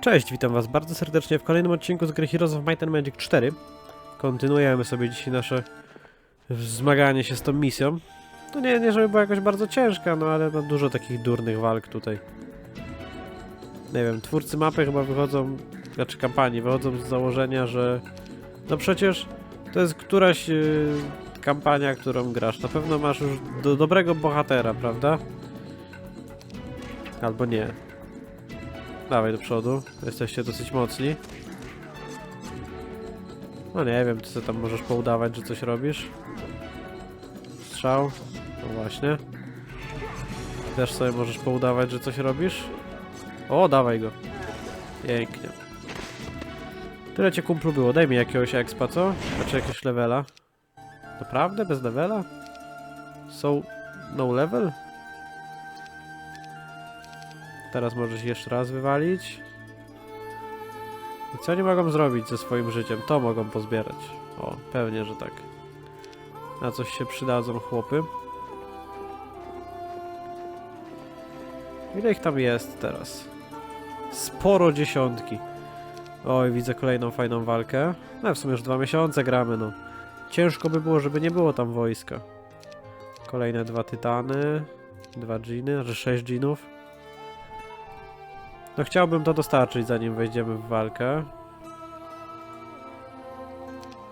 Cześć, witam was bardzo serdecznie w kolejnym odcinku z gry Heroes of Might and Magic 4. Kontynuujemy sobie dzisiaj nasze zmaganie się z tą misją. To nie, nie żeby była jakoś bardzo ciężka, no ale ma dużo takich durnych walk tutaj. Nie wiem, twórcy mapy chyba wychodzą, znaczy kampanii, wychodzą z założenia, że no przecież to jest któraś yy, kampania, którą grasz. Na pewno masz już do, dobrego bohatera, prawda? Albo nie. Dawaj do przodu. Jesteście dosyć mocni. No nie wiem, ty tam możesz poudawać, że coś robisz. Strzał. No właśnie. Też sobie możesz poudawać, że coś robisz. O, dawaj go. Pięknie. Tyle cię kumplu było. Daj mi jakiegoś expa, co? Znaczy jakiegoś levela. Naprawdę? Bez levela? So... No level? Teraz możesz jeszcze raz wywalić. I co oni mogą zrobić ze swoim życiem? To mogą pozbierać. O, pewnie, że tak. Na coś się przydadzą chłopy. Ile ich tam jest teraz? Sporo dziesiątki. Oj, widzę kolejną fajną walkę. No w sumie już dwa miesiące gramy, no. Ciężko by było, żeby nie było tam wojska. Kolejne dwa tytany. Dwa dżiny, że sześć dżinów. No chciałbym to dostarczyć, zanim wejdziemy w walkę.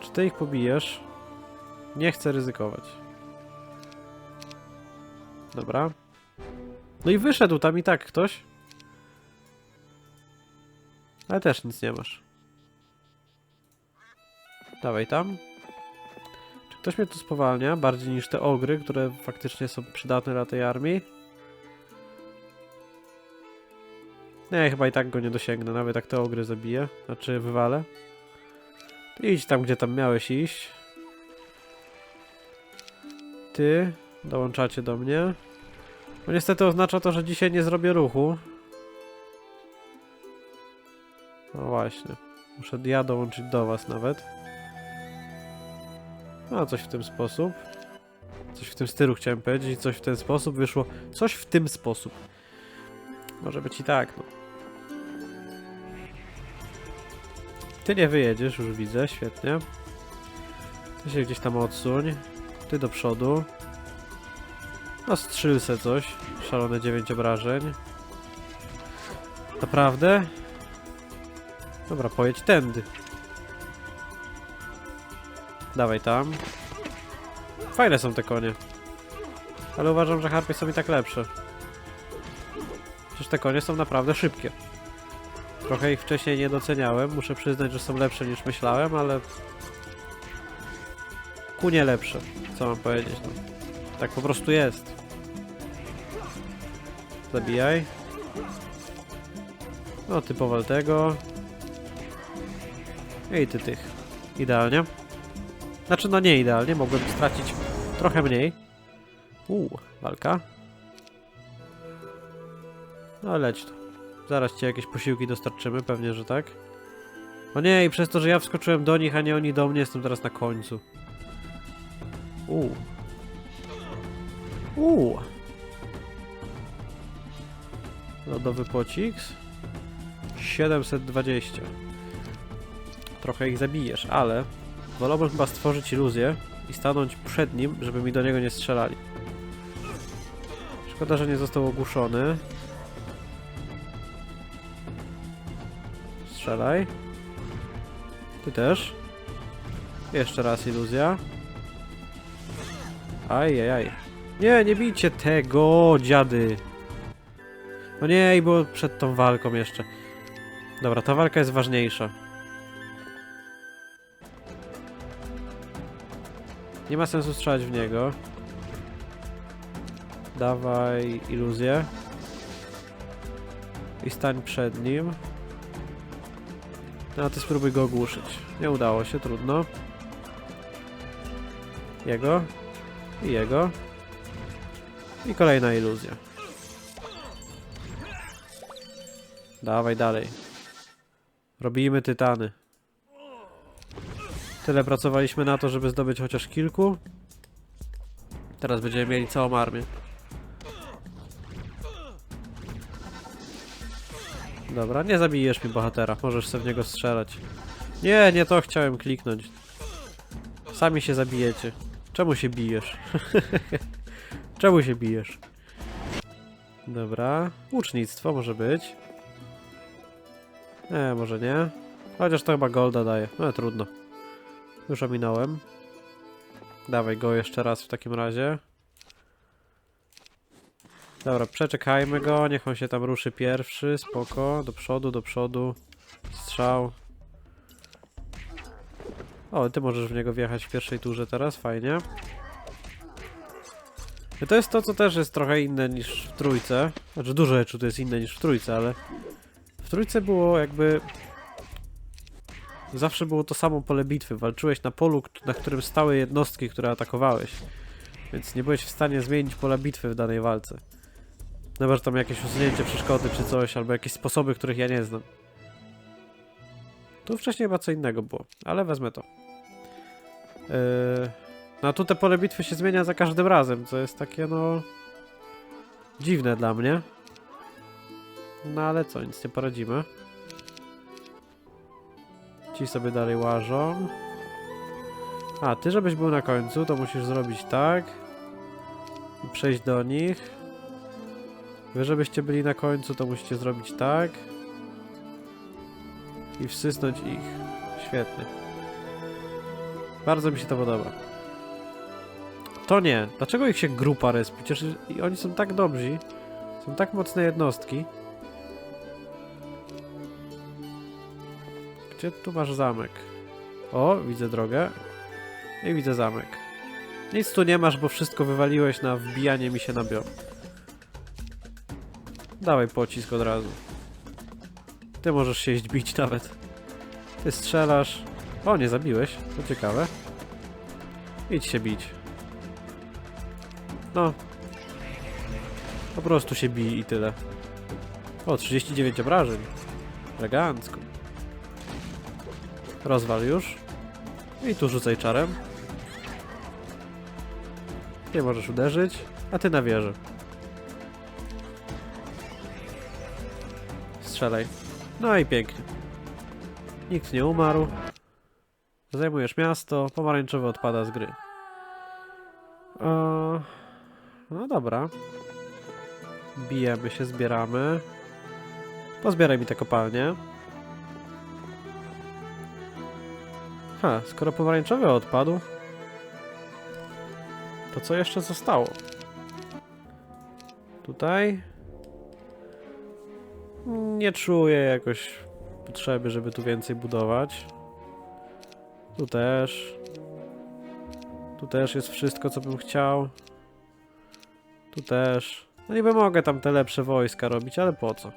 Czy ty ich pobijesz? Nie chcę ryzykować. Dobra. No i wyszedł tam i tak ktoś. Ale też nic nie masz. Dawaj tam. Czy ktoś mnie tu spowalnia bardziej niż te ogry, które faktycznie są przydatne dla tej armii? Nie, chyba i tak go nie dosięgnę, nawet jak te ogry zabiję, znaczy wywalę. Idź tam, gdzie tam miałeś iść. Ty, dołączacie do mnie. Bo niestety oznacza to, że dzisiaj nie zrobię ruchu. No właśnie, muszę ja dołączyć do was nawet. No, coś w tym sposób. Coś w tym stylu chciałem powiedzieć, coś w ten sposób wyszło. Coś w tym sposób. Może być i tak, no. Ty nie wyjedziesz, już widzę, świetnie. Ty się gdzieś tam odsuń. Ty do przodu. No strzyl se coś. Szalone 9 obrażeń. Naprawdę? Dobra, pojedź tędy. Dawaj tam. Fajne są te konie. Ale uważam, że harpy są i tak lepsze. Przecież te konie są naprawdę szybkie. Trochę ich wcześniej nie doceniałem. Muszę przyznać, że są lepsze niż myślałem, ale... Kunie lepsze. Co mam powiedzieć? No. Tak po prostu jest. Zabijaj. No, ty powal tego. I ty tych. Idealnie. Znaczy, no nie idealnie. Mogłem stracić trochę mniej. Uuu, walka. No, leć tu. Zaraz ci jakieś posiłki dostarczymy, pewnie, że tak. O nie, i przez to, że ja wskoczyłem do nich, a nie oni do mnie, jestem teraz na końcu. Uuu. Uuu. Lodowy pociks. 720. Trochę ich zabijesz, ale wolałbym chyba stworzyć iluzję i stanąć przed nim, żeby mi do niego nie strzelali. Szkoda, że nie został ogłuszony. Strzelaj. Ty też. Jeszcze raz iluzja. Ajajaj. Nie, nie bijcie tego, dziady. No nie, i było przed tą walką jeszcze. Dobra, ta walka jest ważniejsza. Nie ma sensu strzelać w niego. Dawaj iluzję. I stań przed nim. A ty spróbuj go ogłuszyć. Nie udało się, trudno. Jego. I jego. I kolejna iluzja. Dawaj dalej. Robimy tytany. Tyle pracowaliśmy na to, żeby zdobyć chociaż kilku. Teraz będziemy mieli całą armię. Dobra, nie zabijesz mi bohatera, możesz sobie w niego strzelać. Nie, nie to chciałem kliknąć. Sami się zabijecie. Czemu się bijesz? Czemu się bijesz? Dobra, łucznictwo może być. Nie, może nie. Chociaż to chyba golda daje. No trudno. Już ominąłem. Dawaj go jeszcze raz w takim razie. Dobra, przeczekajmy go, niech on się tam ruszy pierwszy, spoko, do przodu, do przodu, strzał. O, ty możesz w niego wjechać w pierwszej turze teraz, fajnie. I to jest to, co też jest trochę inne niż w trójce. Znaczy dużo rzeczy tu jest inne niż w trójce, ale w trójce było jakby... Zawsze było to samo pole bitwy. Walczyłeś na polu, na którym stały jednostki, które atakowałeś. Więc nie byłeś w stanie zmienić pola bitwy w danej walce. Chyba, tam jakieś usunięcie przeszkody czy coś, albo jakieś sposoby, których ja nie znam. Tu wcześniej chyba co innego było, ale wezmę to. Yy... No a tu te pole bitwy się zmienia za każdym razem, co jest takie no... Dziwne dla mnie. No ale co, nic nie poradzimy. Ci sobie dalej łażą. A, ty żebyś był na końcu, to musisz zrobić tak. I przejść do nich. Wy żebyście byli na końcu, to musicie zrobić tak. I wsysnąć ich. Świetnie. Bardzo mi się to podoba. To nie. Dlaczego ich się grupa respi? Przecież oni są tak dobrzy. Są tak mocne jednostki. Gdzie tu masz zamek? O, widzę drogę. I widzę zamek. Nic tu nie masz, bo wszystko wywaliłeś na wbijanie mi się na biom. Dawaj pocisk od razu. Ty możesz się iść bić nawet. Ty strzelasz. O, nie zabiłeś. To ciekawe. Idź się bić. No. Po prostu się bij i tyle. O, 39 obrażeń. Elegancko. Rozwal już. I tu rzucaj czarem. Ty możesz uderzyć, a ty na wieżę. Strzelaj. No i pięknie. Nikt nie umarł. Zajmujesz miasto, pomarańczowy odpada z gry. Eee, no dobra. Bijemy się, zbieramy. Pozbieraj mi te kopalnie. Ha, skoro pomarańczowy odpadł, to co jeszcze zostało? Tutaj? Nie czuję jakoś potrzeby, żeby tu więcej budować. Tu też. Tu też jest wszystko, co bym chciał. Tu też. No niby mogę tam te lepsze wojska robić, ale po co?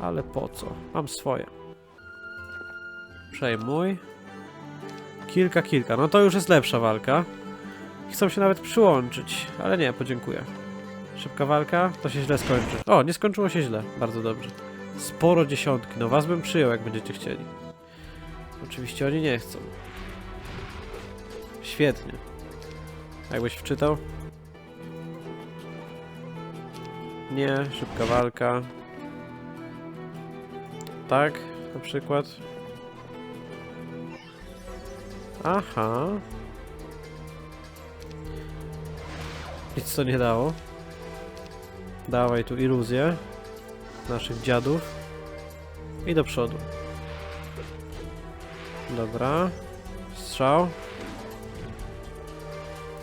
Ale po co? Mam swoje. Przejmuj. Kilka, kilka. No to już jest lepsza walka. Chcą się nawet przyłączyć, ale nie, podziękuję. Szybka walka, to się źle skończy. O, nie skończyło się źle, bardzo dobrze. Sporo dziesiątki, no was bym przyjął, jak będziecie chcieli. Oczywiście oni nie chcą. Świetnie. Jakbyś wczytał? Nie, szybka walka. Tak, na przykład. Aha. Nic to nie dało. Dawaj tu iluzję naszych dziadów. I do przodu. Dobra. Strzał.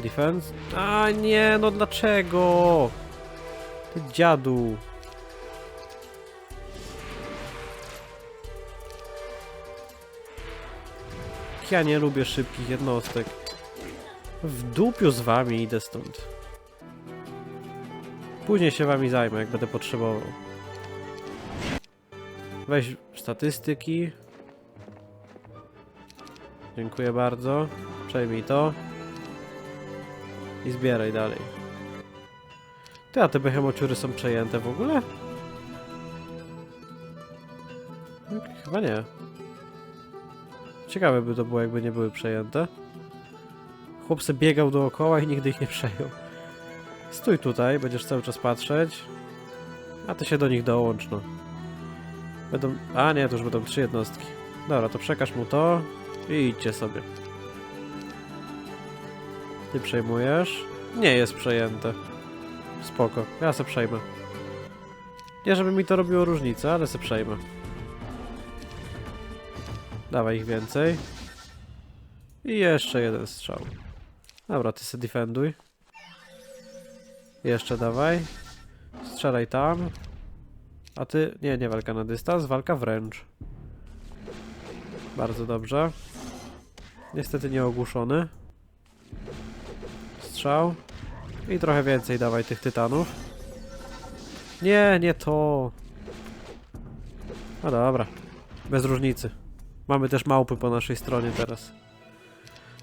Defense. A nie, no dlaczego? Ty dziadu. Ja nie lubię szybkich jednostek. W dupiu z wami idę stąd. Później się wami zajmę, jak będę potrzebował. Weź statystyki. Dziękuję bardzo. Przejmij to. I zbieraj dalej. Ty, a te behemociury są przejęte w ogóle? Chyba nie. Ciekawe by to było, jakby nie były przejęte. Chłop se biegał dookoła i nigdy ich nie przejął. Stój tutaj, będziesz cały czas patrzeć. A ty się do nich dołącz, no. Będą... A nie, to już będą trzy jednostki. Dobra, to przekaż mu to i idźcie sobie. Ty przejmujesz? Nie jest przejęte. Spoko, ja se przejmę. Nie, żeby mi to robiło różnicę, ale se przejmę. Dawaj ich więcej. I jeszcze jeden strzał. Dobra, ty se defenduj. Jeszcze dawaj. Strzelaj tam. A ty... Nie, nie walka na dystans, walka wręcz. Bardzo dobrze. Niestety nie ogłuszony. Strzał. I trochę więcej dawaj tych tytanów. Nie, nie to. No dobra. Bez różnicy. Mamy też małpy po naszej stronie teraz.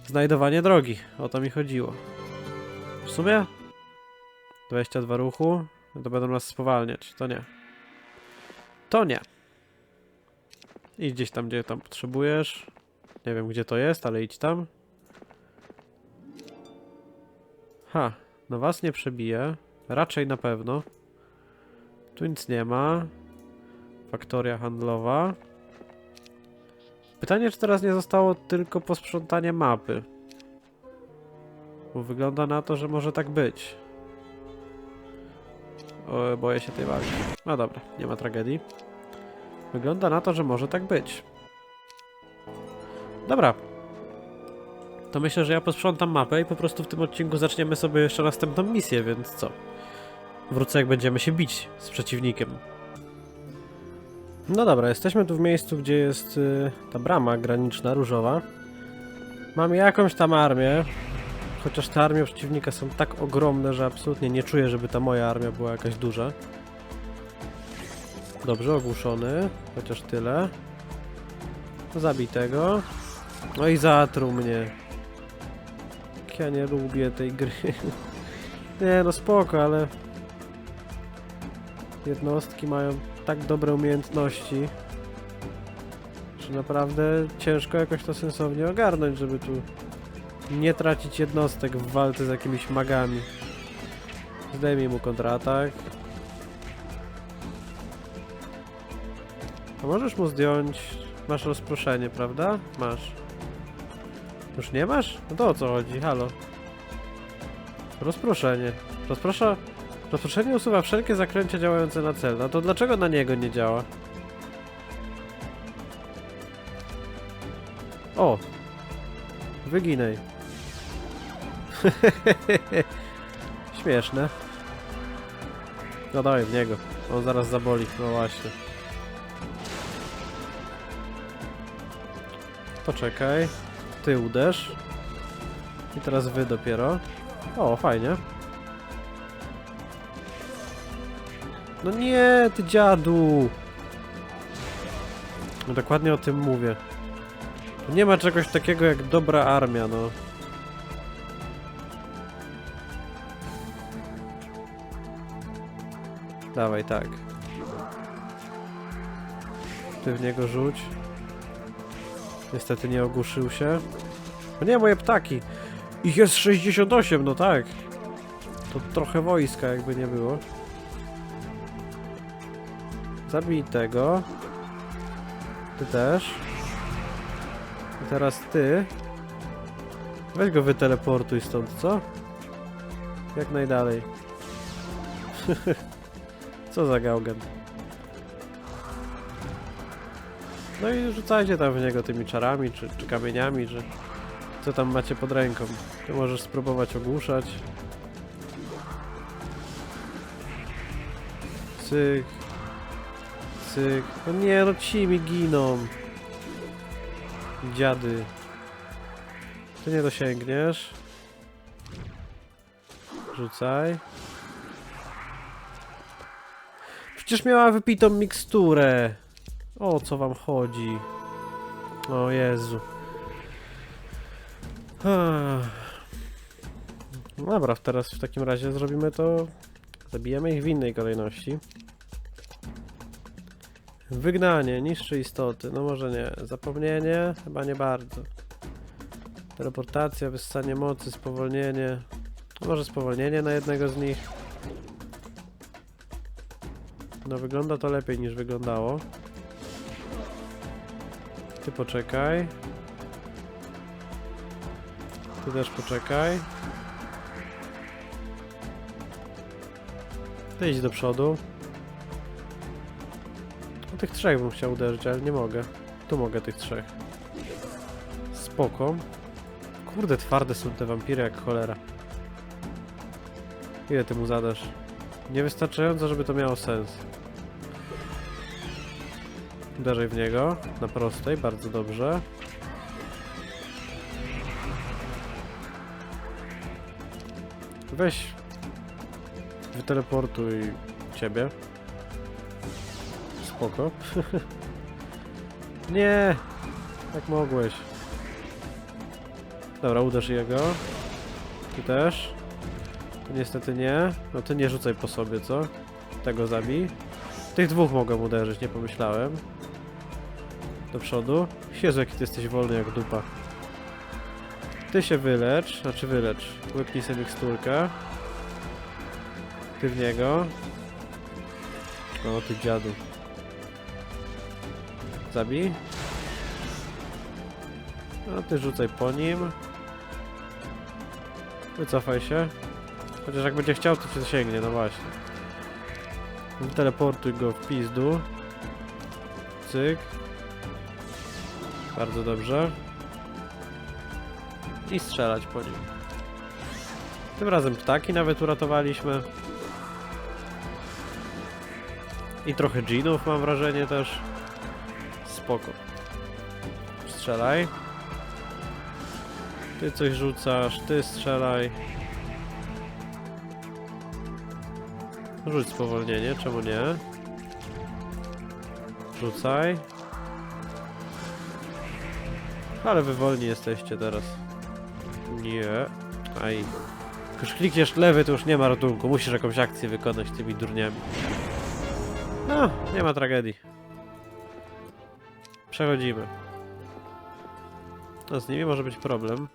Znajdowanie drogi. O to mi chodziło. W sumie 22 ruchu. To będą nas spowalniać. To nie. To nie. Idź gdzieś tam, gdzie tam potrzebujesz. Nie wiem, gdzie to jest, ale idź tam. Ha, no was nie przebije. Raczej na pewno. Tu nic nie ma. Faktoria handlowa. Pytanie, czy teraz nie zostało tylko posprzątanie mapy. Bo wygląda na to, że może tak być. O, boję się tej walki. No dobra, nie ma tragedii. Wygląda na to, że może tak być. Dobra. To myślę, że ja posprzątam mapę i po prostu w tym odcinku zaczniemy sobie jeszcze następną misję, więc co? Wrócę jak będziemy się bić z przeciwnikiem. No dobra, jesteśmy tu w miejscu, gdzie jest y, ta brama graniczna, różowa. Mamy jakąś tam armię, chociaż te armie przeciwnika są tak ogromne, że absolutnie nie czuję, żeby ta moja armia była jakaś duża. Dobrze, ogłuszony, chociaż tyle. Zabij tego. No i zatruł mnie. Ja nie lubię tej gry. nie, no spoko, ale... Jednostki mają tak dobre umiejętności, że naprawdę ciężko jakoś to sensownie ogarnąć, żeby tu nie tracić jednostek w walce z jakimiś magami. Zdejmij mu kontratak. A możesz mu zdjąć... Masz rozproszenie, prawda? Masz. Już nie masz? No to o co chodzi? Halo. Rozproszenie. Rozprosza... Rozproszenie usuwa wszelkie zaklęcia działające na cel. No to dlaczego na niego nie działa? O! Wyginaj. Śmieszne. No daj w niego. On zaraz zaboli. No właśnie. Poczekaj. Ty uderz. I teraz wy dopiero. O, fajnie. No nie, ty dziadu! No dokładnie o tym mówię. Nie ma czegoś takiego jak dobra armia, no. Dawaj, tak. Ty w niego rzuć. Niestety nie ogłuszył się. No nie, moje ptaki! Ich jest 68, no tak. To trochę wojska, jakby nie było. Zabij tego. Ty też. I teraz ty. Weź go wyteleportuj stąd, co? Jak najdalej. co za gałgan. No i rzucajcie tam w niego tymi czarami, czy, czy kamieniami, czy co tam macie pod ręką. Ty możesz spróbować ogłuszać. Cyk. Cyk. No nie, no ci mi giną. Dziady. Ty nie dosięgniesz. Rzucaj. Przecież miała wypitą miksturę. O co wam chodzi? O Jezu. No Dobra, teraz w takim razie zrobimy to. Zabijemy ich w innej kolejności. Wygnanie, niższe istoty. No może nie. Zapomnienie? Chyba nie bardzo. Teleportacja, wyssanie mocy, spowolnienie. Może spowolnienie na jednego z nich. No wygląda to lepiej niż wyglądało. Ty poczekaj. Ty też poczekaj. Ty idź do przodu. No tych trzech bym chciał uderzyć, ale nie mogę. Tu mogę tych trzech. Spoko. Kurde, twarde są te wampiry jak cholera. Ile ty mu zadasz? Niewystarczająco, żeby to miało sens. Uderzaj w niego. Na prostej, bardzo dobrze. Weź. Wyteleportuj ciebie. Spoko. Nie! Jak mogłeś. Dobra, uderz jego. Ty też. Tu niestety nie. No ty nie rzucaj po sobie, co? Tego zabij. Tych dwóch mogę uderzyć, nie pomyślałem. Do przodu. Jezu, jaki ty jesteś wolny jak dupa. Ty się wylecz, znaczy wylecz. Łypnij sobie miksturkę. Ty w niego. O, ty dziadu. Zabij. No ty rzucaj po nim. Wycofaj się. Chociaż jak będzie chciał, to sięgnie, no właśnie. Teleportuj go w pizdu. Cyk. Bardzo dobrze. I strzelać po nim. Tym razem ptaki nawet uratowaliśmy. I trochę dżinów mam wrażenie też. Spoko. Strzelaj. Ty coś rzucasz, ty strzelaj. Rzuć spowolnienie, czemu nie? Rzucaj. Ale wy wolni jesteście teraz. Nie. Aj. Jak już klikniesz lewy, to już nie ma ratunku. Musisz jakąś akcję wykonać tymi durniami. No, nie ma tragedii. Przechodzimy. No, z nimi może być problem.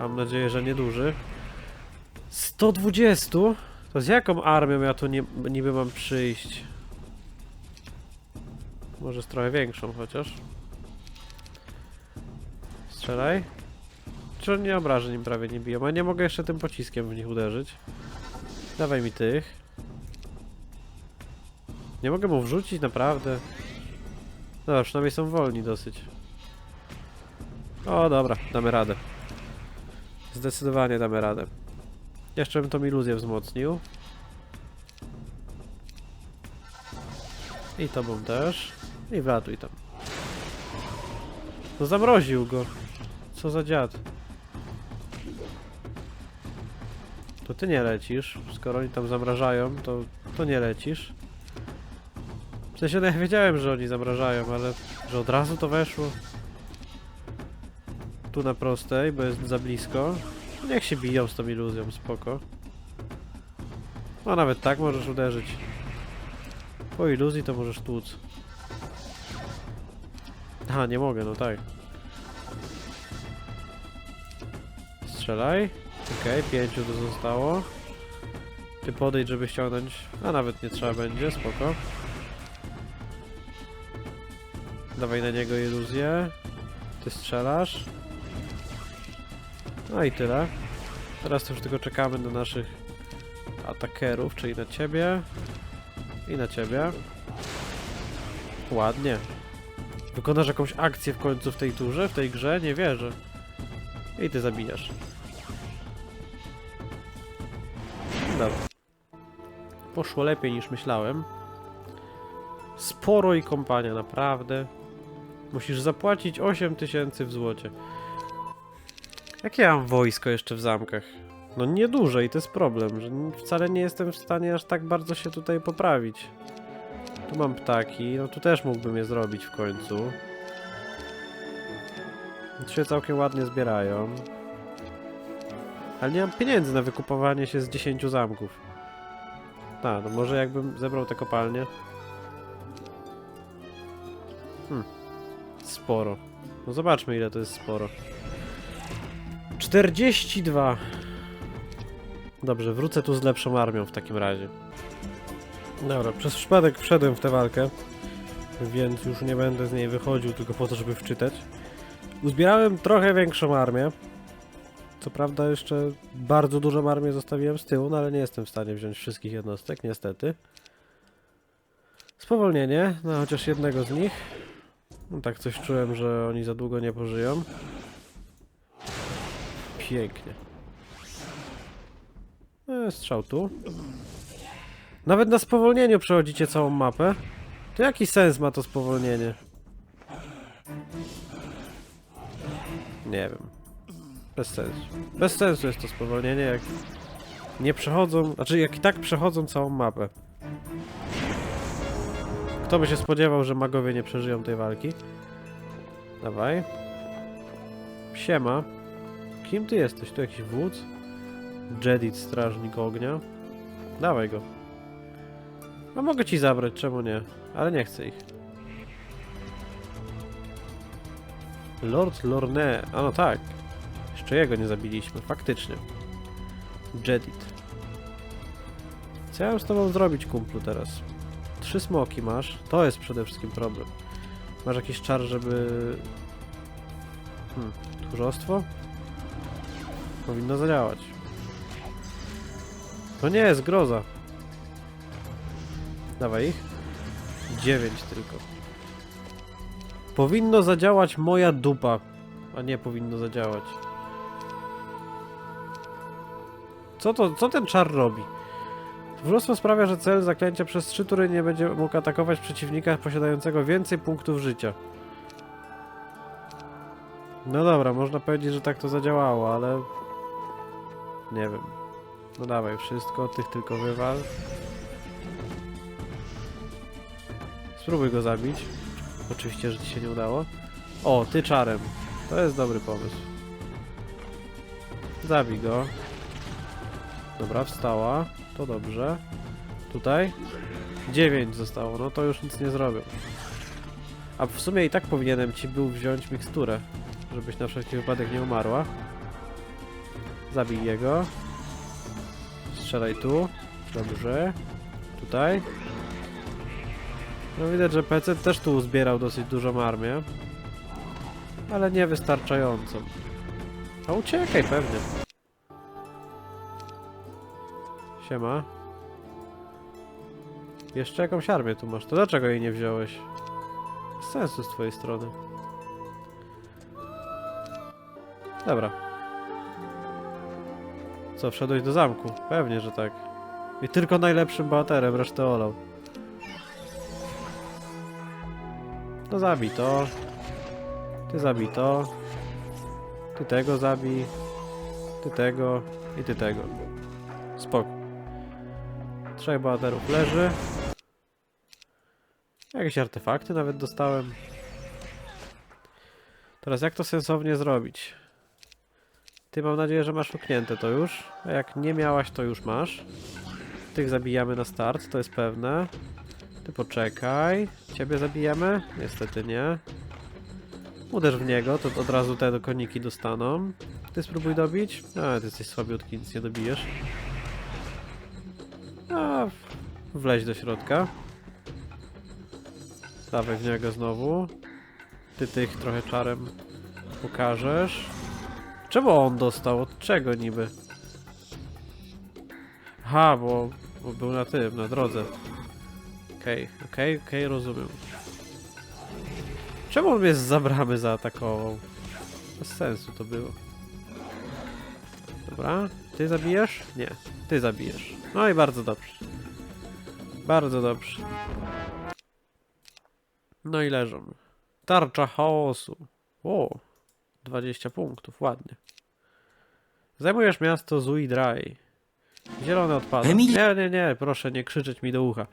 Mam nadzieję, że nieduży. 120? To z jaką armią ja tu niby mam przyjść? Może z trochę większą chociaż. Strzelaj. Czy nie obrażeń im prawie nie biją? A nie mogę jeszcze tym pociskiem w nich uderzyć. Dawaj mi tych. Nie mogę mu wrzucić, naprawdę. Dobra, przynajmniej są wolni dosyć. O, dobra, damy radę. Zdecydowanie damy radę. Jeszcze bym tą iluzję wzmocnił. I tobą też. I wlatuj tam. No zamroził go. Co za dziad. To ty nie lecisz. Skoro oni tam zamrażają, to, to nie lecisz. W sensie no ja wiedziałem, że oni zamrażają, ale że od razu to weszło. Tu na prostej, bo jest za blisko. Niech się biją z tą iluzją, spoko. No nawet tak możesz uderzyć. Po iluzji to możesz tłuc. Aha, nie mogę, no tak. Strzelaj. Okej, pięciu to zostało. Ty podejdź, żeby ściągnąć. A nawet nie trzeba będzie, spoko. Dawaj na niego iluzję. Ty strzelasz. No i tyle. Teraz to już tylko czekamy na naszych atakerów, czyli na ciebie i na ciebie. Ładnie. Wykonasz jakąś akcję w końcu w tej turze, w tej grze? Nie wierzę. I ty zabijasz. Dobra. Poszło lepiej niż myślałem. Sporo i kompania, naprawdę. Musisz zapłacić 8000 w złocie. Jakie ja mam wojsko jeszcze w zamkach? No nieduże i to jest problem, że wcale nie jestem w stanie aż tak bardzo się tutaj poprawić. Tu mam ptaki, no tu też mógłbym je zrobić w końcu. Tu się całkiem ładnie zbierają. Ale nie mam pieniędzy na wykupowanie się z 10 zamków. A, no może jakbym zebrał te kopalnie. Hmm. Sporo. No zobaczmy ile to jest sporo. 42. Dobrze, wrócę tu z lepszą armią w takim razie. Dobra, przez przypadek wszedłem w tę walkę, więc już nie będę z niej wychodził tylko po to, żeby wczytać. Uzbierałem trochę większą armię. Co prawda jeszcze bardzo dużą armię zostawiłem z tyłu, no ale nie jestem w stanie wziąć wszystkich jednostek, niestety. Spowolnienie, no chociaż jednego z nich. No, tak coś czułem, że oni za długo nie pożyją. Pięknie. E, strzał tu. Nawet na spowolnieniu przechodzicie całą mapę. To jaki sens ma to spowolnienie? Nie wiem. Bez sensu. Bez sensu jest to spowolnienie, jak nie przechodzą, znaczy jak i tak przechodzą całą mapę. Kto by się spodziewał, że magowie nie przeżyją tej walki? Dawaj. Siema. Kim ty jesteś? Tu jakiś wódz? Jedit, strażnik ognia. Dawaj go. No mogę ci zabrać, czemu nie? Ale nie chcę ich. Lord Lorne. A no tak. Jeszcze jego nie zabiliśmy, faktycznie. Jedit. Co ja mam z tobą zrobić, kumplu, teraz? Trzy smoki masz. To jest przede wszystkim problem. Masz jakiś czar, żeby... Hmm, tchórzostwo? Powinno zadziałać. To nie jest groza. Dawaj ich. Dziewięć tylko. Powinno zadziałać moja dupa, a nie powinno zadziałać. Co to, co ten czar robi? Wróstwo sprawia, że cel zaklęcia przez trzy tury nie będzie mógł atakować przeciwnika posiadającego więcej punktów życia. No dobra, można powiedzieć, że tak to zadziałało, ale... Nie wiem. No dawaj, wszystko, tych tylko wywal. Spróbuj go zabić. Oczywiście, że ci się nie udało. O, ty czarem. To jest dobry pomysł. Zabij go. Dobra, wstała. To dobrze. Tutaj. 9 zostało, no to już nic nie zrobią. A w sumie i tak powinienem ci był wziąć miksturę, żebyś na wszelki wypadek nie umarła. Zabij jego. Strzelaj tu. Dobrze. Tutaj. No widać, że PC też tu uzbierał dosyć dużą armię. Ale nie wystarczającą. A uciekaj pewnie. Siema. Jeszcze jakąś armię tu masz. To dlaczego jej nie wziąłeś? Bez sensu z twojej strony. Dobra. Co, wszedłeś do zamku? Pewnie, że tak. I tylko najlepszym bohaterem, resztę olał. No zabij to. Ty zabij to. Ty tego zabij. Ty tego. I ty tego. Spoko. Trzech bohaterów leży. Jakieś artefakty nawet dostałem. Teraz jak to sensownie zrobić? Ty mam nadzieję, że masz luknięte to już. A jak nie miałaś, to już masz. Tych zabijamy na start, to jest pewne. Ty poczekaj. Ciebie zabijemy? Niestety nie. Uderz w niego, to od razu te koniki dostaną. Ty spróbuj dobić. A, ty jesteś słabiutki, nic nie dobijesz. A, wleź do środka. Dawaj w niego znowu. Ty tych trochę czarem pokażesz. Czemu on dostał? Od czego niby? Aha, bo, bo był na tym, na drodze. Okej, okej, okej, rozumiem. Czemu on mnie z bramy zaatakował? Bez sensu to było. Dobra, ty zabijesz? Nie, ty zabijesz. No i bardzo dobrze. Bardzo dobrze. No i leżą. Tarcza chaosu. O, 20 punktów, ładnie. Zajmujesz miasto Zui Dry. Zielone odpady. Emil- Nie, nie, nie, proszę nie krzyczeć mi do ucha.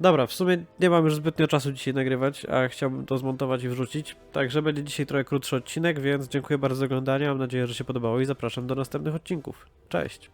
Dobra, w sumie nie mam już zbytnio czasu dzisiaj nagrywać, a chciałbym to zmontować i wrzucić. Także będzie dzisiaj trochę krótszy odcinek, więc dziękuję bardzo za oglądanie. Mam nadzieję, że się podobało i zapraszam do następnych odcinków. Cześć!